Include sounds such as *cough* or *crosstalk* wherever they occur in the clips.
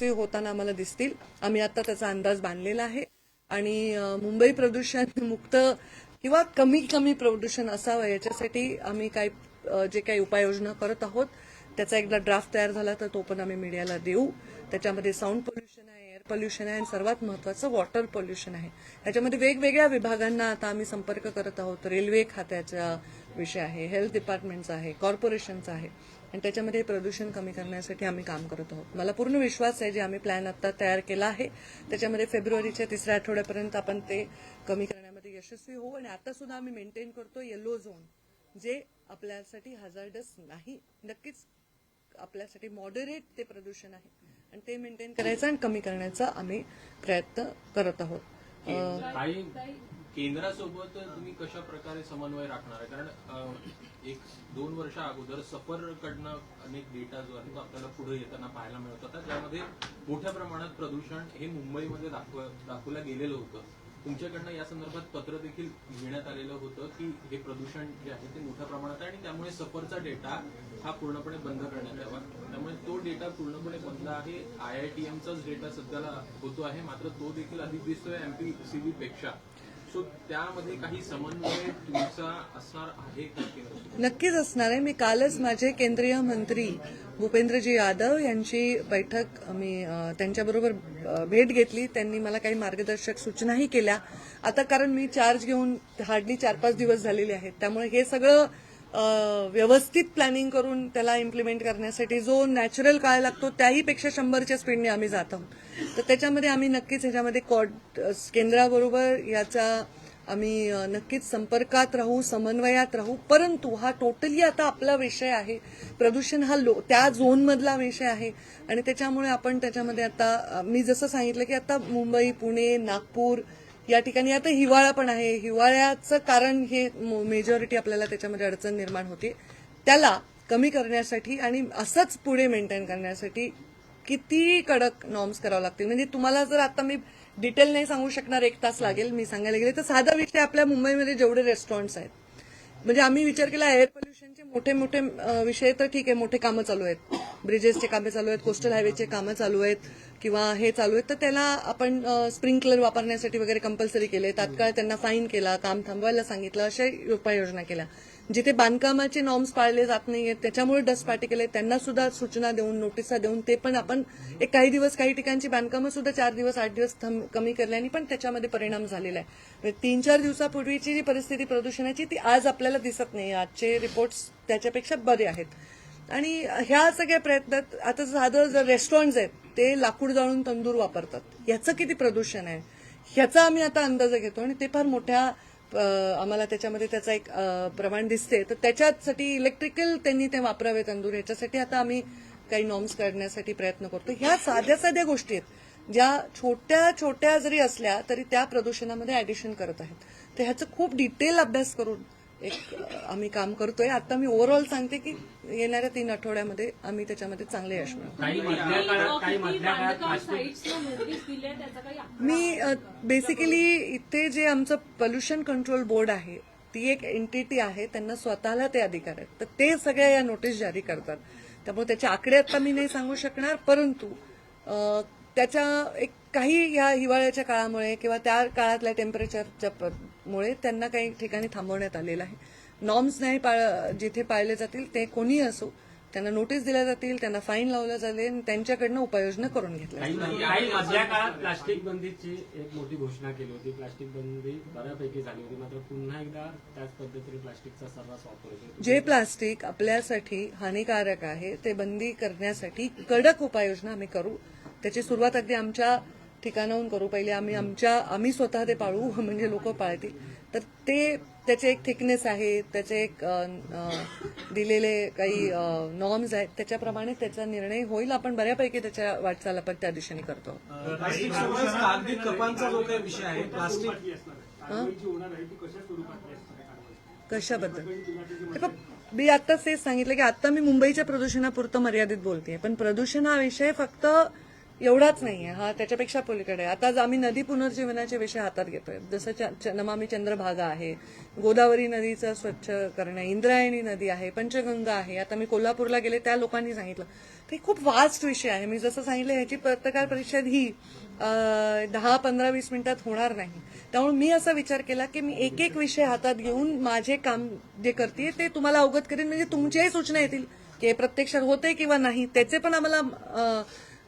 कसे होताना आम्हाला दिसतील. आम्ही आता त्याचा अंदाज बांधलेला आहे. आणि मुंबई प्रदूषण मुक्त किंवा कमी कमी प्रदूषण असावं याच्यासाठी आम्ही काही जे काही उपाययोजना करत आहोत त्याचा एकदा ड्राफ्ट तयार झाला तर तो पण आम्ही मीडियाला देऊ. त्याच्यामध्ये साऊंड पोल्युशन आहे एअर पोल्युशन आहे आणि सर्वात महत्वाचं वॉटर पोल्युशन आहे. याच्यामध्ये वेगवेगळ्या विभागांना आता आम्ही संपर्क करत आहोत. रेल्वे खात्याचा विषय आहे हेल्थ डिपार्टमेंटचा आहे कॉर्पोरेशनचा आहे. आणि त्याच्यामध्ये प्रदूषण कमी करण्यासाठी आम्ही काम करत आहोत. मला पूर्ण विश्वास आहे जे आम्ही प्लॅन आता तयार केला आहे. त्याच्यामध्ये फेब्रुवारीच्या तिसऱ्या आठवड्यापर्यंत आपण ते कमी करण्यामध्ये यशस्वी होऊ आणि आता सुद्धा आम्ही मेंटेन करतो येलो झोन जे आपल्यासाठी हजार्डस नाही. नक्कीच आपल्यासाठी मॉडरेट ते प्रदूषण आहे. आणि ते मेंटेन करायचं आणि कमी करण्याचा आम्ही प्रयत्न करत आहोत. केंद्रासोबत तुम्ही कशा प्रकारे समन्वय राखणार आहे? कारण एक दोन वर्षा अगोदर सफरकडनं अनेक डेटा जो आहे तो आपल्याला पुढे येताना पाहायला मिळत होता. ज्यामध्ये मोठ्या प्रमाणात प्रदूषण हे मुंबईमध्ये दाखव दाखवलं गेलेलं होतं. तुमच्याकडनं या संदर्भात पत्र देखील घेण्यात आलेलं होतं की हे प्रदूषण जे आहे ते मोठ्या प्रमाणात आहे आणि त्यामुळे सफरचा डेटा हा पूर्णपणे बंद करण्यात यावा. त्यामुळे तो डेटा पूर्णपणे बंद आहे. आय आय टी एमचाच डेटा सध्याला होतो आहे. मात्र तो देखील अधिक दिसतोय एमपी सीबी पेक्षा. सो त्यामध्ये काही समन्वय तुमचा असणार आहे नक्कीच असणार आहे. मी कालच माझे केंद्रीय मंत्री भूपेंद्रजी यादव यांची बैठक मी त्यांच्याबरोबर भेट घेतली. त्यांनी मला काही मार्गदर्शक सूचनाही केल्या. आता कारण मी चार्ज घेऊन हार्डली चार पाच दिवस झालेले आहेत. त्यामुळे हे सगळं व्यवस्थित प्लॅनिंग करून त्याला इम्प्लिमेंट करण्यासाठी जो नॅचरल काळ लागतो त्याहीपेक्षा शंभरच्या स्पीडने आम्ही जात आहोत. तर त्याच्यामध्ये आम्ही नक्कीच ह्याच्यामध्ये कॉड केंद्राबरोबर याचा आम्ही नक्कीच संपर्कात राहू समन्वयात राहू. परंतु हा टोटली आता आपला विषय आहे. प्रदूषण हा लो त्या झोनमधला विषय आहे. आणि त्याच्यामुळे आपण त्याच्यामध्ये आता मी जसं सांगितलं की आता मुंबई पुणे नागपूर या ठिकाणी आता हिवाळा पण आहे. हिवाळ्याचं कारण हे मेजॉरिटी आपल्याला त्याच्यामध्ये अडचण निर्माण होते. त्याला कमी करण्यासाठी आणि असंच पुढे मेंटेन करण्यासाठी किती कडक नॉर्म्स करावं लागतील? म्हणजे तुम्हाला जर आता मी डिटेल नाही सांगू शकणार एक तास लागेल मी सांगायला गेले तर साधा विषय आपल्या मुंबईमध्ये जेवढे रेस्टॉरंट्स आहेत. म्हणजे आम्ही विचार केला एअर पोल्युशनचे मोठे मोठे विषय तर ठीक आहे मोठे कामं चालू आहेत. ब्रिजेसचे कामे चालू आहेत कोस्टल हायवेचे कामं चालू आहेत. किंवा हे चालू आहेत तर त्याला आपण स्प्रिंकलर वापरण्यासाठी वगैरे कंपल्सरी केले. तात्काळ त्यांना फाईन केला काम थांबवायला सांगितलं अशा उपाययोजना केल्या. जिथे बांधकामाचे नॉर्म्स पाळले जात नाहीयेत त्याच्यामुळे डस्ट पार्टिकल आहेत त्यांना सुद्धा सूचना देऊन नोटिसा देऊन ते पण आपण एक काही दिवस काही ठिकाणची बांधकामं सुद्धा चार दिवस आठ दिवस कमी करल्याने पण त्याच्यामध्ये परिणाम झालेला आहे. म्हणजे तीन चार दिवसापूर्वीची जी परिस्थिती प्रदूषणाची ती आज आपल्याला दिसत नाही. आजचे रिपोर्ट्स त्याच्यापेक्षा बरे आहेत. आणि ह्या सगळ्या प्रयत्नात आता साधं जर रेस्टॉरंट्स आहेत ते लाकूड जाळून तंदूर वापरतात. याचं किती प्रदूषण आहे? ह्याचा आम्ही आता अंदाज घेतो आणि ते फार मोठ्या आम्हाला त्याच्यामध्ये त्याचा एक प्रमाण दिसते. तर त्याच्यासाठी इलेक्ट्रिकल त्यांनी ते वापरावे तंदूर. याच्यासाठी आता आम्ही काही नॉर्म्स काढण्यासाठी प्रयत्न करतो. ह्या साध्या साध्या गोष्टी आहेत. ज्या छोट्या छोट्या जरी असल्या तरी त्या प्रदूषणामध्ये ऍडिशन करत आहेत. तर ह्याचं खूप डिटेल अभ्यास करून एक आम्ही काम करतोय. आता मी ओव्हरऑल सांगते की येणाऱ्या तीन आठवड्यामध्ये आम्ही त्याच्यामध्ये चांगले यश मिळवू. काही मधल्या काळात काही मधल्या काळात प्लास्टिक साईट्सला नोटीस दिली त्याचा काही मी बेसिकली इथे जे आमचं पोल्युशन कंट्रोल बोर्ड आहे ती एक एंटिटी आहे त्यांना स्वतःला ते अधिकार आहेत. तर ते सगळ्या या नोटीस जारी करतात. त्यामुळे त्याचे आकडे आता मी नाही सांगू शकणार परंतु त्याच्या एक काही या हिवाळ्याच्या काळामुळे किंवा त्या काळातल्या टेम्परेचरच्या मुळे त्यांना काही ठिकाणी थांबवण्यात आलेलं आहे. नॉर्म्स नाही पाळ जिथे पाळले जातील ते कोणीही असो त्यांना नोटीस दिल्या जातील त्यांना फाईन लावलं जाईल आणि त्यांच्याकडनं उपाययोजना करून घेतल्या मधल्या काळात प्लास्टिक बंदीची एक मोठी घोषणा केली होती. प्लास्टिक बंदी बऱ्यापैकी झाली होती. मात्र पुन्हा एकदा त्याच पद्धतीने प्लास्टिकचा सर्रास वापर जे प्लास्टिक आपल्यासाठी हानिकारक आहे ते बंदी करण्यासाठी कडक उपाययोजना आम्ही करू. त्याची सुरुवात अगदी आमच्या ठिकाणाहून करू. पहिले आम्ही आमच्या आम्ही स्वतः ते पाळू *laughs* म्हणजे लोक पाळतील. तर ते त्याचे एक थिकनेस आहे त्याचे एक दिलेले काही नॉर्म्स आहेत त्याच्याप्रमाणे त्याचा निर्णय होईल. आपण बऱ्यापैकी त्याच्या वाटचाल आपण त्या दिशेने करतो. प्लास्टिक सोबत कागदी कपांचा जो काही विषय आहे प्लास्टिक कशाबद्दल? हे बघ, मी आत्ताच तेच सांगितलं की आता मी मुंबईच्या प्रदूषणापुरतं मर्यादित बोलते पण प्रदूषण हा विषय फक्त एवढाच नाहीये. हा त्याच्यापेक्षा पलीकडे आता आम्ही नदी पुनर्जीवनाचे विषय हातात घेतोय. जसं नमामी चंद्रभागा आहे गोदावरी नदीचं स्वच्छ करणं इंद्रायणी नदी आहे पंचगंगा आहे. आता मी कोल्हापूरला गेले त्या लोकांनी सांगितलं. ते खूप वास्ट विषय आहे. मी जसं सांगितलं ह्याची पत्रकार परिषद ही दहा पंधरा वीस मिनिटात होणार नाही. त्यामुळे मी असा विचार केला की मी एक एक विषय हातात घेऊन माझे काम जे करते ते तुम्हाला अवगत करेन. म्हणजे तुमच्याही सूचना येतील की प्रत्यक्षात होते किंवा नाही. त्याचे पण आम्हाला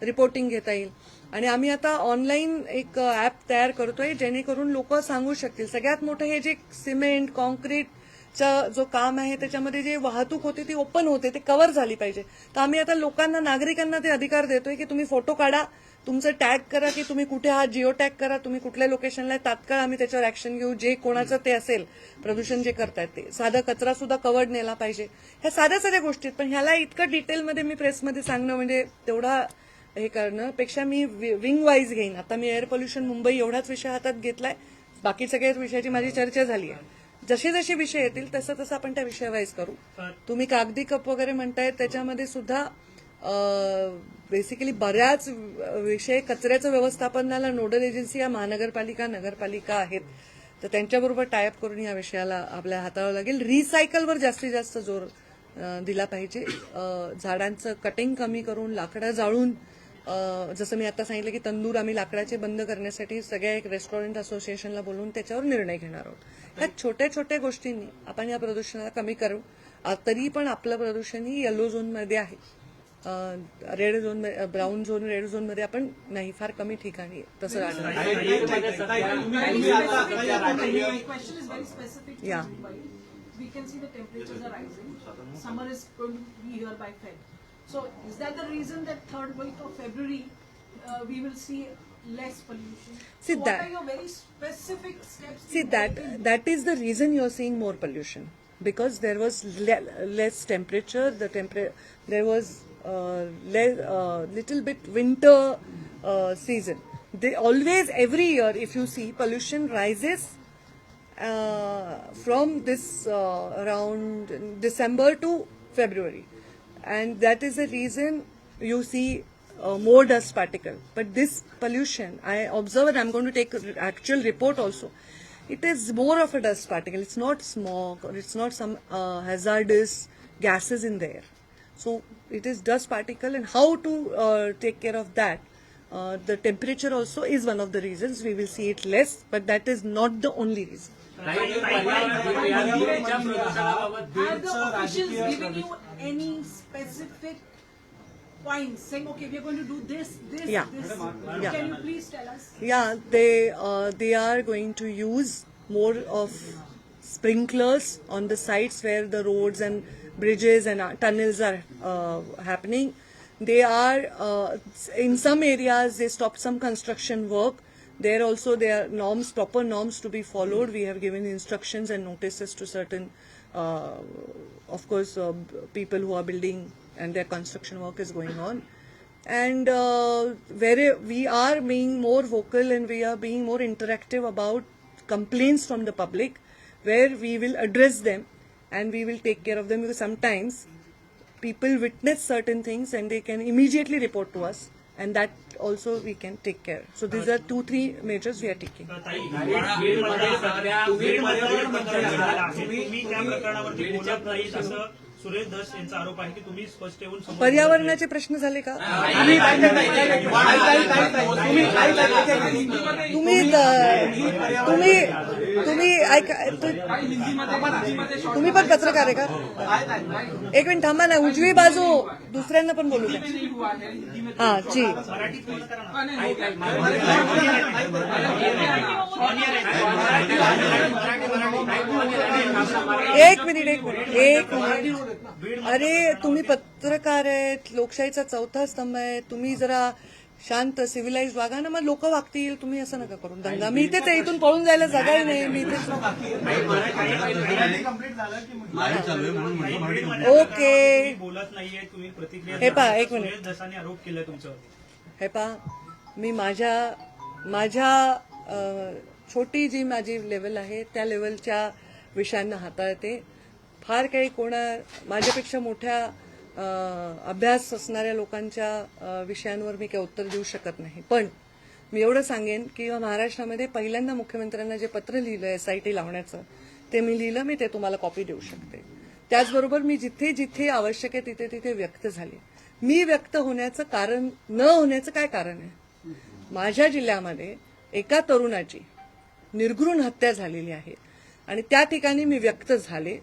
रिपोर्टिंग घेता येईल. आणि आम्ही आता ऑनलाईन एक uh, ऍप तयार करतोय जेणेकरून लोक सांगू शकतील. सगळ्यात मोठं हे जे सिमेंट कॉन्क्रीटचा जो काम आहे त्याच्यामध्ये जे वाहतूक होते ती ओपन होते ते कव्हर झाली पाहिजे. तर आम्ही आता लोकांना नागरिकांना ते अधिकार देतोय की तुम्ही फोटो काढा तुमचं टॅग करा की तुम्ही कुठे आहात जिओ टॅग करा तुम्ही कुठल्या लोकेशनला आहे, तात्काळ आम्ही त्याच्यावर ऍक्शन घेऊ जे कोणाचं ते असेल प्रदूषण जे करतायत ते. साधा कचरा सुद्धा कवर्ड नेला पाहिजे. ह्या साध्या साध्या गोष्टी आहेत पण ह्याला इतकं डिटेलमध्ये मी प्रेसमध्ये सांगणं म्हणजे तेवढा हे करणं. पेक्षा मी विंग वाईज घेईन. आता मी एअर पोल्युशन मुंबई एवढाच विषय हातात घेतलाय. बाकी सगळ्याच विषयाची माझी चर्चा झाली आहे. जसे जसे विषय येतील तसं तसं आपण त्या विषयावाईज करू. तुम्ही कागदी कप वगैरे म्हणताय त्याच्यामध्ये सुद्धा बेसिकली बऱ्याच विषय कचऱ्याचं व्यवस्थापनाला नोडल एजन्सी या महानगरपालिका नगरपालिका आहेत. तर त्यांच्याबरोबर टायअप करून या विषयाला आपल्या हाताळावं लागेल. रिसायकलवर जास्तीत जास्त जोर दिला पाहिजे. झाडांचं कटिंग कमी करून लाकडं जाळून जसं मी आता सांगितलं की तंदूर आम्ही लाकडाचे बंद करण्यासाठी सगळ्या एक रेस्टॉरंट असोसिएशनला बोलून त्याच्यावर निर्णय घेणार आहोत ह्या छोट्या छोट्या गोष्टींनी आपण या प्रदूषणाला कमी करू आ, तरी पण आपलं प्रदूषण ही येलो झोनमध्ये आहे red zone brown zone red झोनमध्ये आपण नाही फार कमी ठिकाणी. तसं. We can see the temperatures are rising. Summer is going to be here by Feb. So is that the reason that third week of February uh, we will see less pollution? See so what that- are your very specific steps? See that that is the reason you are seeing more pollution because there was le- less temperature. The temperature there was uh, le- uh, little bit winter uh, season. They always every year, if you see, pollution rises uh, from this uh, around December to February, and that is the reason you see uh, more dust particle. But this pollution, I observe, and I'm going to take actual report also. It is more of a dust particle. It's not smog or it's not some uh, hazardous gases in there. So it is dust particle, and how to uh, take care of that. Uh, the temperature also is one of the reasons we will see it less, but that is not the only reason any specific points? saying, okay, we are going to do this, this, Yeah. this? Yeah. Can you please tell us? Yeah, they uh, they are going to use more of sprinklers on the sites where the roads and bridges and uh, tunnels are uh, happening. They are uh, in some areas they stopped some construction work there also there are norms, proper norms to be followed. We have given instructions and notices to certain, uh, of course, uh, people who are building and their construction work is going on and uh, where we are being more vocal and we are being more interactive about complaints from the public where we will address them and we will take care of them because sometimes people witness certain things and they can immediately report to us and that also we can take care so these are two three measures we are taking बीडमध्ये सध्या पर्यावरण मंत्री आहात. तुम्ही तुम्ही त्या प्रकरणावरती बोलत नाहीत असं सुरेश यांचा आरोप आहे की तुम्ही स्पष्ट येऊन पर्यावरणाचे प्रश्न झाले का? तुम्ही तुम्ही तुम्ही तुम्ही पण पत्रकार आहे का? एक मिनिट थांबा ना उजवी बाजू दुसऱ्यांना पण बोलू हा जी. एक मिनिट एक मिनिट एक मिनिट. अरे तुम्ही पत्रकार आहेत लोकशाहीचा चौथा स्तंभ आहे तुम्ही जरा शांत सिव्हिलाइज वागा ना मग लोक वागतील. तुम्ही असं नका करून दंगा. मी इथेच आहे इथून पळून जायला जागा नाही मी इथेच ओके. बोलत नाहीये हे पहा, एक मिनिट. आरोप केला तुमच्यावर हे पा मी माझ्या माझ्या छोटी जी माझी लेवल आहे त्या लेवलच्या विषयांना हाताळते. फार काही कोणा माझ्यापेक्षा मोठ्या अभ्यास असणाऱ्या लोकांच्या विषयांवर मी काही उत्तर देऊ शकत नाही. पण मी एवढं सांगेन की महाराष्ट्रामध्ये पहिल्यांदा मुख्यमंत्र्यांना जे पत्र लिहिलं एस आय टी लावण्याचं ते मी लिहिलं मी ते तुम्हाला कॉपी देऊ शकते. त्याचबरोबर मी जिथे जिथे आवश्यक आहे तिथे तिथे व्यक्त झाले. मी व्यक्त होण्याचं कारण न होण्याचं काय कारण आहे? माझ्या जिल्ह्यामध्ये एका तरुणाची निर्घृण हत्या झालेली आहे. आणि त्या ठिकाणी मी व्यक्त झाले.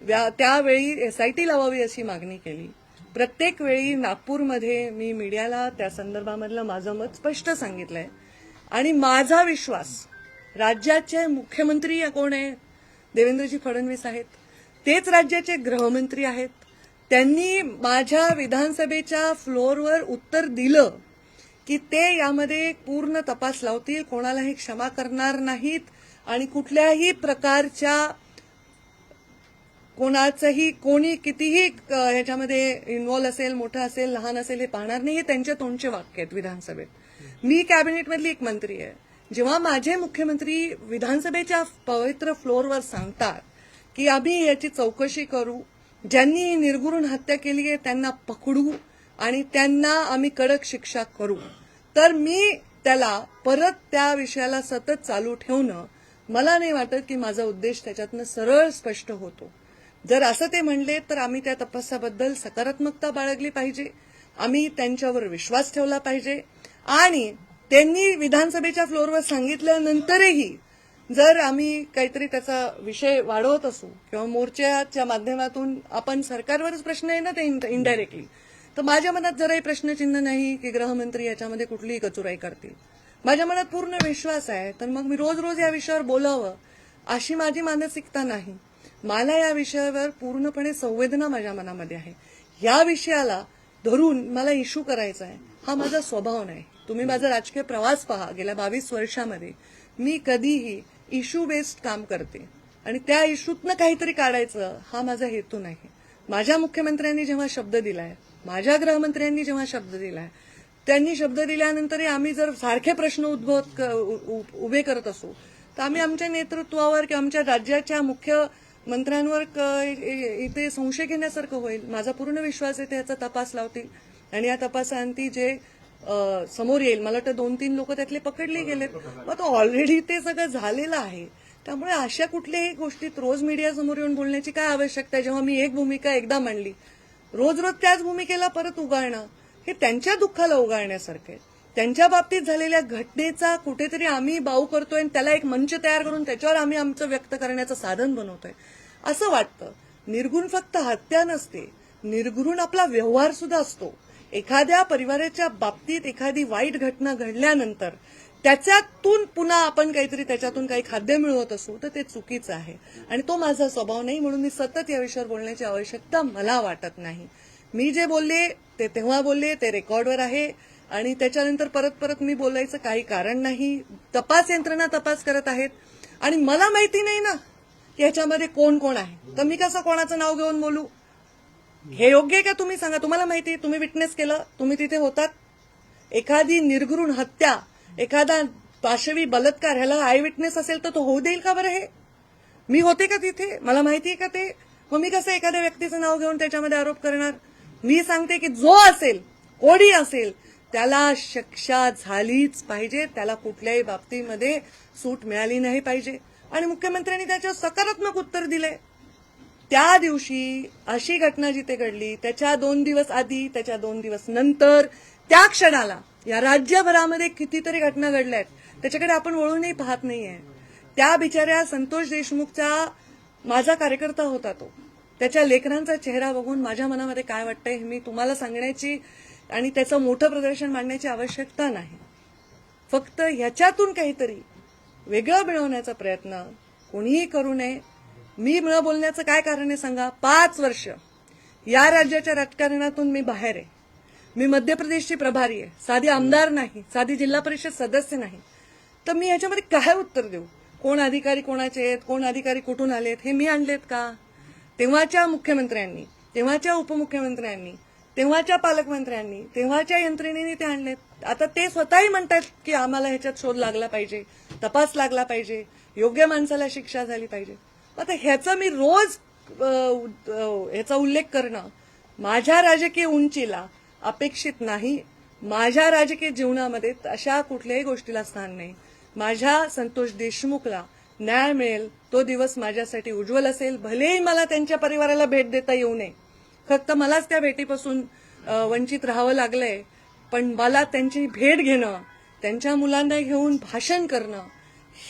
व्या- त्यावेळी एस आय टी लावावी अशी मागणी केली. प्रत्येक वेळी नागपूरमध्ये मी मीडियाला त्या संदर्भामधलं माझं मत स्पष्ट सांगितलंय. आणि माझा विश्वास राज्याचे मुख्यमंत्री कोण आहे? देवेंद्रजी फडणवीस आहेत. तेच राज्याचे गृहमंत्री आहेत. त्यांनी माझ्या विधानसभेच्या फ्लोअरवर उत्तर दिलं की ते यामध्ये पूर्ण तपास लावतील कोणालाही क्षमा करणार नाहीत आणि कुठल्याही प्रकारच्या कोणाचंही कोणी कितीही ह्याच्यामध्ये इन्व्हॉल्व असेल मोठं असेल लहान असेल हे पाहणार नाही हे त्यांच्या तोंडचे वाक्य आहेत विधानसभेत. मी कॅबिनेटमधली एक मंत्री आहे. जेव्हा माझे मुख्यमंत्री विधानसभेच्या पवित्र फ्लोअरवर सांगतात की आम्ही याची चौकशी करू ज्यांनी निर्गुरून निर्गुण हत्या केली आहे त्यांना पकडू आणि त्यांना आम्ही कडक शिक्षा करू तर मी त्याला परत त्या विषयाला सतत चालू ठेवणं मला नाही वाटत की माझा उद्देश त्याच्यातनं सरळ स्पष्ट होतो. जर असं ते म्हणले तर आम्ही त्या तपासाबद्दल सकारात्मकता बाळगली पाहिजे. आम्ही त्यांच्यावर विश्वास ठेवला पाहिजे. आणि त्यांनी विधानसभेच्या फ्लोअरवर सांगितल्यानंतरही जर आम्ही काहीतरी त्याचा विषय वाढवत असू किंवा मोर्चाच्या माध्यमातून आपण सरकारवरच प्रश्न आहे ना ते इनडायरेक्टली तर माझ्या मनात जराही प्रश्नचिन्ह नाही की गृहमंत्री याच्यामध्ये कुठलीही कचुराई करतील. माझ्या मनात पूर्ण विश्वास आहे. तर मग मी रोज रोज या विषयावर बोलावं अशी माझी मानसिकता नाही. मला या विषयावर पूर्णपणे संवेदना माझ्या मनामध्ये आहे. या विषयाला धरून मला इश्यू करायचा आहे हा माझा स्वभाव नाही. तुम्ही माझा राजकीय प्रवास पहा. गेल्या बावीस वर्षामध्ये मी कधीही इश्यू बेस्ड काम करते. आणि त्या इश्यूतनं काहीतरी काढायचं हा माझा हेतू नाही. माझ्या मुख्यमंत्र्यांनी जेव्हा शब्द दिलाय माझ्या गृहमंत्र्यांनी जेव्हा शब्द दिलाय त्यांनी शब्द दिल्यानंतरही आम्ही जर सारखे प्रश्न उद्भवत उभे करत असू तर आम्ही आमच्या नेतृत्वावर किंवा आमच्या राज्याच्या मुख्य मंत्र्यांवर इथे संशय घेण्यासारखं होईल. माझा पूर्ण विश्वास आहे ते याचा तपास लावतील. आणि या तपासांती जे समोर येईल मला वाटतं दोन तीन लोक त्यातले पकडले गेलेत. मग तो ऑलरेडी ते सगळं झालेलं आहे. त्यामुळे अशा कुठल्याही गोष्टीत रोज मीडियासमोर येऊन बोलण्याची काय आवश्यकता आहे? जेव्हा मी एक भूमिका एकदा मांडली रोज रोज त्याच भूमिकेला परत उगाळणं हे त्यांच्या दुःखाला उगाळण्यासारखं आहे. त्यांच्या बाबतीत झालेल्या घटनेचा कुठेतरी आम्ही बाऊ करतोय आणि त्याला एक मंच तयार करून त्याच्यावर आम्ही आमचं व्यक्त करण्याचं साधन बनवतोय. असं वाटतं. निर्गुण फक्त हत्या नसते. निर्गुण आपला व्यवहार सुद्धा असतो. एखाद्या परिवाराच्या बाबतीत एखादी वाईट घटना घडल्यानंतर त्याच्यातून पुन्हा आपण काहीतरी त्याच्यातून काही खाद्य मिळवत असू तर ते चुकीचं आहे. आणि तो माझा स्वभाव नाही म्हणून मी सतत या विषयावर बोलण्याची आवश्यकता मला वाटत नाही. मी जे बोलले ते तेव्हा बोलले ते रेकॉर्डवर आहे. आणि त्याच्यानंतर परत परत मी बोलायचं काही कारण नाही. तपास यंत्रणा तपास करत आहेत. आणि मला माहिती नाही ना की ह्याच्यामध्ये कोण कोण आहे. तर मी कसं कोणाचं नाव घेऊन बोलू? हे योग्य आहे का तुम्ही सांगा? तुम्हाला माहिती आहे तुम्ही विटनेस केलं तुम्ही तिथे होतात. एखादी निर्घृण हत्या एखादा पाशवी बलात्कार ह्याला आय विटनेस असेल तर तो होऊ देईल का बरं हे? मी होते का तिथे? मला माहिती आहे का ते? मग मी कसं एखाद्या व्यक्तीचं नाव घेऊन त्याच्यामध्ये आरोप करणार? मी सांगते की जो असेल कोणी असेल त्याला शिक्षा झालीच पाहिजे. त्याला कुठल्याही बाबतीमध्ये सूट मिळाली नाही पाहिजे. आणि मुख्यमंत्र्यांनी त्याच्यावर सकारात्मक उत्तर दिलंय. त्या दिवशी अशी घटना जिथे घडली त्याच्या दोन दिवस आधी त्याच्या दोन दिवस नंतर त्या क्षणाला या राज्यभरामध्ये कितीतरी घटना घडल्या आहेत त्याच्याकडे आपण वळूनही पाहत नाहीये. त्या बिचाऱ्या संतोष देशमुखचा माझा कार्यकर्ता होता तो. त्याच्या लेकरांचा चेहरा बघून माझ्या मनामध्ये काय वाटतंय हे मी तुम्हाला सांगण्याची आणि त्याचं मोठं प्रदर्शन मांडण्याची आवश्यकता नाही. फक्त ह्याच्यातून काहीतरी वेगळं मिळवण्याचा प्रयत्न कोणीही करू नये. मी न बोलण्याचं काय कारण आहे सांगा? पाच वर्ष या राज्याच्या राजकारणातून मी बाहेर आहे. मी मध्य प्रदेशची प्रभारी आहे. साधी आमदार नाही साधी जिल्हा परिषद सदस्य नाही. तर मी याच्यामध्ये काय उत्तर देऊ? कोण अधिकारी कोणाचे आहेत? कोण अधिकारी कुठून आलेत? हे मी आणलेत का? तेव्हाच्या मुख्यमंत्र्यांनी तेव्हाच्या उपमुख्यमंत्र्यांनी तेव्हाच्या पालकमंत्र्यांनी तेव्हाच्या यंत्रणेने ते आणलेत आता ते स्वतःही म्हणतात की आम्हाला ह्याच्यात शोध लागला पाहिजे तपास लागला पाहिजे योग्य माणसाला शिक्षा झाली पाहिजे. आता ह्याचा मी रोज ह्याचा उल्लेख करणं माझ्या राजकीय उंचीला अपेक्षित नाही. माझ्या राजकीय जीवनामध्ये अशा कुठल्याही गोष्टीला स्थान नाही. माझ्या संतोष देशमुखला न्याय मिळेल तो दिवस माझ्यासाठी उज्ज्वल असेल. भलेही मला त्यांच्या परिवाराला भेट देता येऊ नये. फक्त मलाच त्या भेटीपासून वंचित राहावं लागलंय. पण मला त्यांची भेट घेणं त्यांच्या मुलांना घेऊन भाषण करणं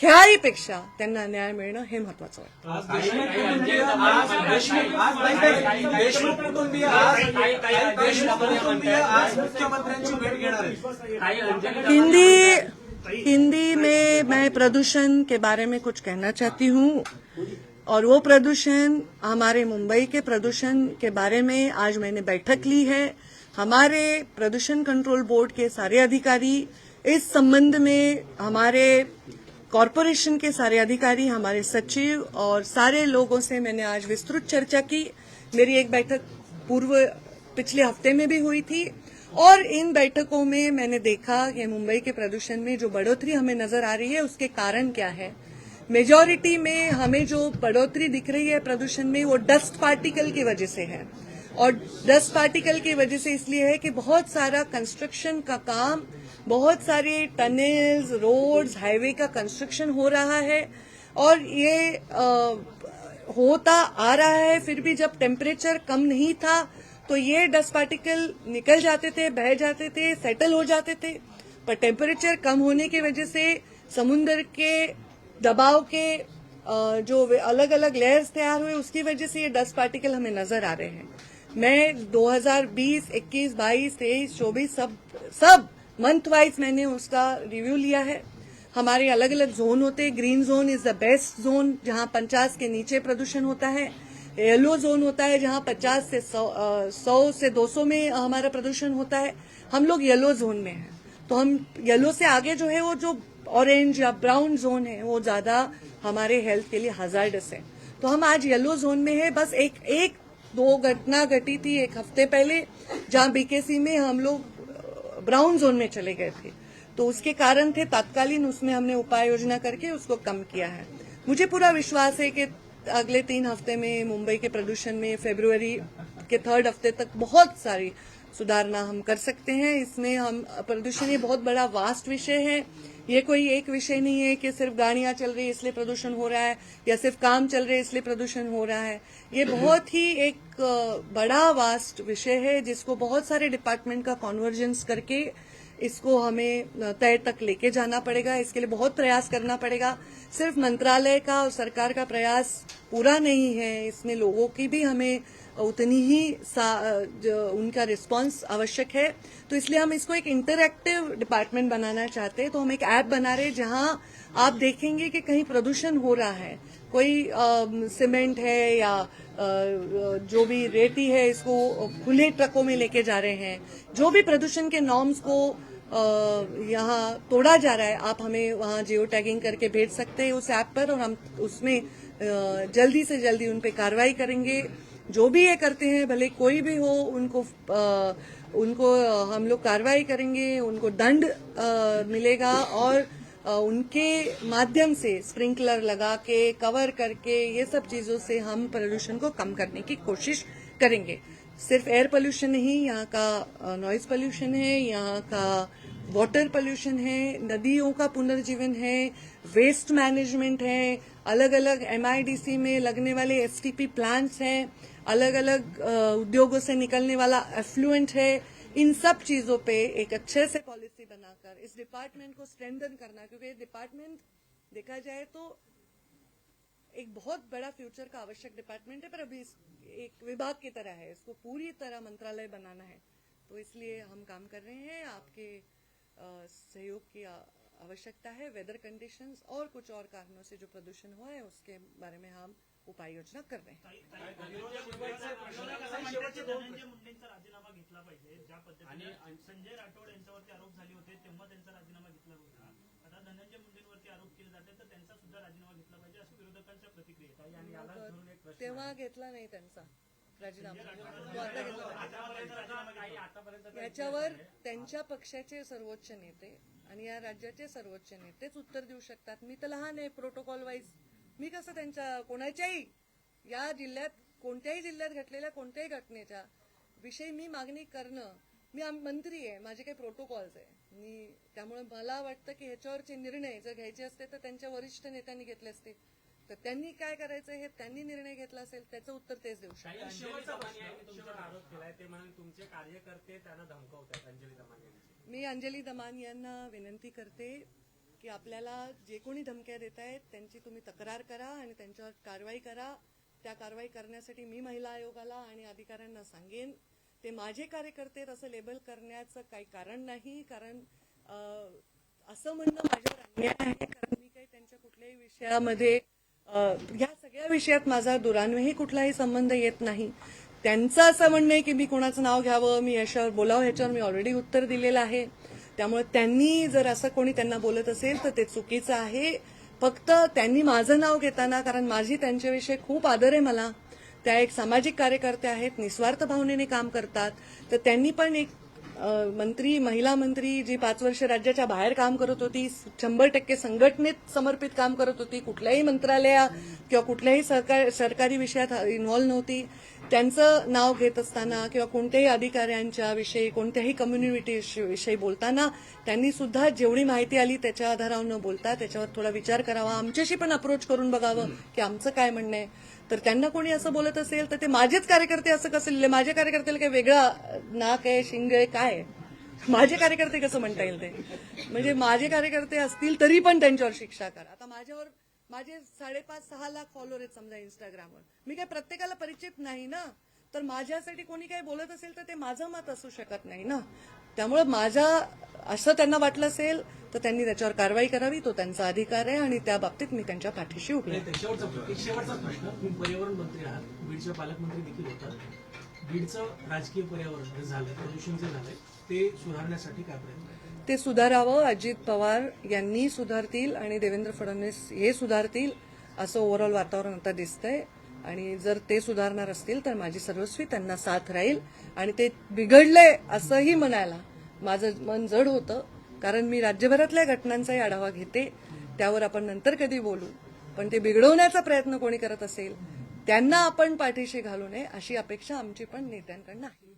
ह्याहीपेक्षा त्यांना न्याय मिळणं हे महत्वाचं आहे. हिंदी हिंदी में मैं प्रदूषण के बारे में कुछ कहना चाहती हूँ। और वो प्रदूषण, हमारे मुंबई के प्रदूषण के बारे में आज मैंने बैठक ली है। हमारे प्रदूषण कंट्रोल बोर्ड के सारे अधिकारी, इस संबंध में हमारे कॉरपोरेशन के सारे अधिकारी, हमारे सचिव और सारे लोगों से मैंने आज विस्तृत चर्चा की। मेरी एक बैठक पूर्व पिछले हफ़्ते में भी हुई थी। और इन बैठकों में मैंने देखा कि मुंबई के प्रदूषण में जो बढ़ोतरी हमें नज़र आ रही है उसके कारण क्या है। मेजॉरिटी में हमें जो बढ़ोतरी दिख रही है प्रदूषण में वो डस्ट पार्टिकल की वजह से है। और डस्ट पार्टिकल की वजह से इसलिए है कि बहुत सारा कंस्ट्रक्शन का काम बहुत सारे टनल्स रोड्स हाईवे का कंस्ट्रक्शन हो रहा है। और ये अ, होता आ रहा है फिर भी जब टेम्परेचर कम नहीं था तो ये डस्ट पार्टिकल निकल जाते थे बह जाते थे सेटल हो जाते थे पर टेम्परेचर कम होने की वजह से समुन्द्र के दबाव के जो अलग अलग लेयर्स तैयार हुए उसकी वजह से ये डस्ट पार्टिकल हमें नज़र आ रहे हैं। मैं 2020, 21, 22, 23, 24 सब सब मंथ वाइज मैंने उसका रिव्यू लिया है। हमारे अलग अलग जोन होते हैं green zone is the best zone जहाँ पचास के नीचे प्रदूषण होता है। येलो जोन होता है जहाँ 50 से 100 सौ से 200 में हमारा प्रदूषण होता है। हम लोग येलो जोन में हैं। तो हम येलो से आगे जो है वो जो ऑरेंज या ब्राउन जोन है, वो ज़्यादा हमारे हेल्थ के लिए हजार्डस है। तो हम आज येलो जोन में है। बस एक एक, दो घटना घटी थी एक हफ़्ते पहले, जहाँ बीकेसी में हम लोग ब्राउन जोन में चले गए थे। तो उसके कारण थे, तात्कालीन उसमें हमने उपाय योजना करके उसको कम किया है। मुझे पूरा विश्वास है कि अगले तीन हफ़्ते में मुंबई के प्रदूषण में फेब्रुवरी के थर्ड हफ़्ते तक बहुत सारी सुधारना हम कर सकते हैं। इसमें हम, प्रदूषण ये बहुत बड़ा वास्ट विषय है। ये कोई एक विषय नहीं है कि सिर्फ़ गाड़ियाँ चल रही है इसलिए प्रदूषण हो रहा है, या सिर्फ़ काम चल रहे इसलिए प्रदूषण हो रहा है। ये बहुत ही एक बड़ा वास्ट विषय है जिसको बहुत सारे डिपार्टमेंट का कॉन्वर्जेंस करके इसको हमें तय तक लेके जाना पड़ेगा। इसके लिए बहुत प्रयास करना पड़ेगा। सिर्फ़ मंत्रालय का और सरकार का प्रयास पूरा नहीं है। इसमें लोगों की भी हमें उतनी ही उनका रिस्पांस आवश्यक है। तो इसलिए हम इसको एक इंटरएक्टिव डिपार्टमेंट बनाना चाहते हैं। तो हम एक ऐप बना रहे हैं जहाँ आप देखेंगे कि कहीं प्रदूषण हो रहा है। कोई सीमेंट है या अ, जो भी रेती है इसको खुले ट्रकों में लेके जा रहे हैं। जो भी प्रदूषण के नॉर्म्स को यहाँ तोड़ा जा रहा है आप हमें वहाँ जियो टैगिंग करके भेज सकते हैं उस ऐप पर और हम उसमें जल्दी से जल्दी उन पर कार्रवाई करेंगे। जो भी ये करते हैं भले कोई भी हो उनको अ, उनको हम लोग कार्रवाई करेंगे उनको दंड अ, मिलेगा और उनके माध्यम से स्प्रिंकलर लगा के, कवर करके, ये सब चीज़ों से हम प्रदूषण को कम करने की कोशिश करेंगे। सिर्फ़ एयर पोल्यूशन नहीं, यहाँ का नॉइज़ पोल्यूशन है, यहाँ का वाटर पोल्यूशन है, नदियों का पुनर्जीवन है वेस्ट मैनेजमेंट है अलग अलग एमआईडीसी में लगने वाले एसटीपी प्लांट्स हैं अलग अलग उद्योगों से निकलने वाला एफ्लुएंट है इन सब चीज़ों पे एक अच्छे से पॉलिसी बनाकर, इस डिपार्टमेंट को स्ट्रेंथन करना, क्योंकि डिपार्टमेंट देखा जाए तो एक बहुत बड़ा फ्यूचर का आवश्यक डिपार्टमेंट है, पर अभी इस, एक विभाग की तरह है, इसको पूरी तरह मंत्रालय बनाना है। तो इसलिए हम काम कर रहे हैं, आपके सहयोग की आवश्यकता है वेदर कंडीशंस और कुछ और कारणों से जो प्रदूषण हुआ है, उसके बारे में हम हैं धनंजय मुंडेंचा राजीनामा घेतला पाहिजे ज्या पद्धतीने संजय राठोड यांच्यावरती आरोप झाले होते तेव्हा त्यांचा राजीनामा घेतला होता. आता धनंजय मुंडेंवरती आरोप केले जातात तर त्यांचा सुद्धा राजीनामा घेतला पाहिजे असं विरोधकांच्या प्रतिक्रिया तेव्हा घेतला नाही त्यांचा राजीनामा. याच्यावर त्यांच्या पक्षाचे सर्वोच्च नेते आणि या राज्याचे सर्वोच्च नेतेच उत्तर देऊ शकतात. मी तर लहान आहे प्रोटोकॉल वाईज मी कसं त्यांच्या कोणाच्याही या जिल्ह्यात कोणत्याही जिल्ह्यात घडलेल्या कोणत्याही घटनेच्या विषयी मी मागणी करणं मी आम- मंत्री आहे माझे काही प्रोटोकॉल्स आहे. मी त्यामुळे मला वाटतं की ह्याच्यावरचे निर्णय जर घ्यायचे असते तर त्यांच्या वरिष्ठ नेत्यांनी घेतले असते. तर त्यांनी काय करायचं हे त्यांनी निर्णय घेतला असेल त्याचं उत्तर तेच देऊ शकतात काही अंजली दमानी यांनी तुमच्यावर आरोप केलाय ते म्हणाले तुमचे कार्यकर्ते त्यांना धमकावतात अंजली दमानी यांची मी अंजली दमान यांना विनंती करते की आपल्याला जे कोणी धमक्या देत आहेत त्यांची तुम्ही तक्रार करा आणि त्यांच्यावर कारवाई करा. त्या कारवाई करण्यासाठी मी महिला आयोगाला आणि अधिकाऱ्यांना सांगेन. ते माझे कार्यकर्ते असं लेबल करण्याचं काही कारण नाही कारण असं म्हणणं माझ्यावर अन्याय आहे कारण मी काही त्यांच्या कुठल्याही विषयामध्ये ह्या सगळ्या विषयात माझा दुरान्वयही कुठलाही संबंध येत नाही. त्यांचं असं म्हणणं आहे की मी कोणाचं नाव घ्यावं मी याच्यावर बोलावं ह्याच्यावर मी ऑलरेडी उत्तर दिलेलं आहे. त्यामुळे त्यांनी जर असं कोणी त्यांना बोलत असेल तर ते चुकीचं आहे. फक्त त्यांनी माझं नाव घेताना कारण माझी त्यांच्याविषयी खूप आदर आहे मला. त्या एक सामाजिक कार्यकर्त्या आहेत निस्वार्थ भावनेने काम करतात. तर त्यांनी पण एक मंत्री महिला मंत्री जी पाच वर्ष राज्याच्या बाहेर काम करत होती शंभर टक्के संघटनेत समर्पित काम करत होती कुठल्याही मंत्रालया किंवा कुठल्याही सरकार सरकारी विषयात इन्व्हॉल्व नव्हती. त्यांचं नाव घेत असताना किंवा कोणत्याही अधिकाऱ्यांच्या विषयी कोणत्याही कम्युनिटी विषयी बोलताना त्यांनी सुद्धा जेवढी माहिती आली त्याच्या आधारावर न बोलता त्याच्यावर थोडा विचार करावा. आमच्याशी पण अप्रोच करून बघावं की आमचं काय म्हणणं आहे. तर त्यांना कोणी असं बोलत असेल तर ते माझेच कार्यकर्ते असं कसं लिहिले? माझ्या कार्यकर्त्याला काही वेगळा नाक आहे शिंग आहे काय माझे कार्यकर्ते कसं म्हणता येईल ते? म्हणजे माझे कार्यकर्ते असतील तरी पण त्यांच्यावर शिक्षा करा. आता माझ्यावर माझे साडेपाच सहा लाख फॉलोअर आहेत समजा इंस्टाग्रामवर मी काय प्रत्येकाला परिचित नाही ना? तर माझ्यासाठी कोणी काही बोलत असेल तर ते माझं मत असू शकत नाही ना. त्यामुळे माझा असं त्यांना वाटलं असेल तर त्यांनी त्याच्यावर कारवाई करावी तो त्यांचा अधिकार आहे आणि त्या बाबतीत मी त्यांच्या पाठीशी उभी शेवटचा प्रश्न पर्यावरण मंत्री आहात बीडचे पालकमंत्री देखील होतात. बीडचं राजकीय पर्यावरण जे झालंय प्रदूषण जे झालंय ते सुधारण्यासाठी काय प्रयत्न? ते सुधारावं अजित पवार यांनी सुधारतील आणि देवेंद्र फडणवीस हे सुधारतील असं ओव्हरऑल वातावरण आता दिसतंय. आणि जर ते सुधारणार असतील तर माझी सर्वस्वी त्यांना साथ राहील. आणि ते बिघडले असंही म्हणायला माझं मन जड होतं कारण मी राज्यभरातल्या घटनांचाही आढावा घेते. त्यावर आपण नंतर कधी बोलू. पण ते बिघडवण्याचा प्रयत्न कोणी करत असेल त्यांना आपण पाठीशी घालू नये अशी अपेक्षा आमची पण नेत्यांकडनं आहे.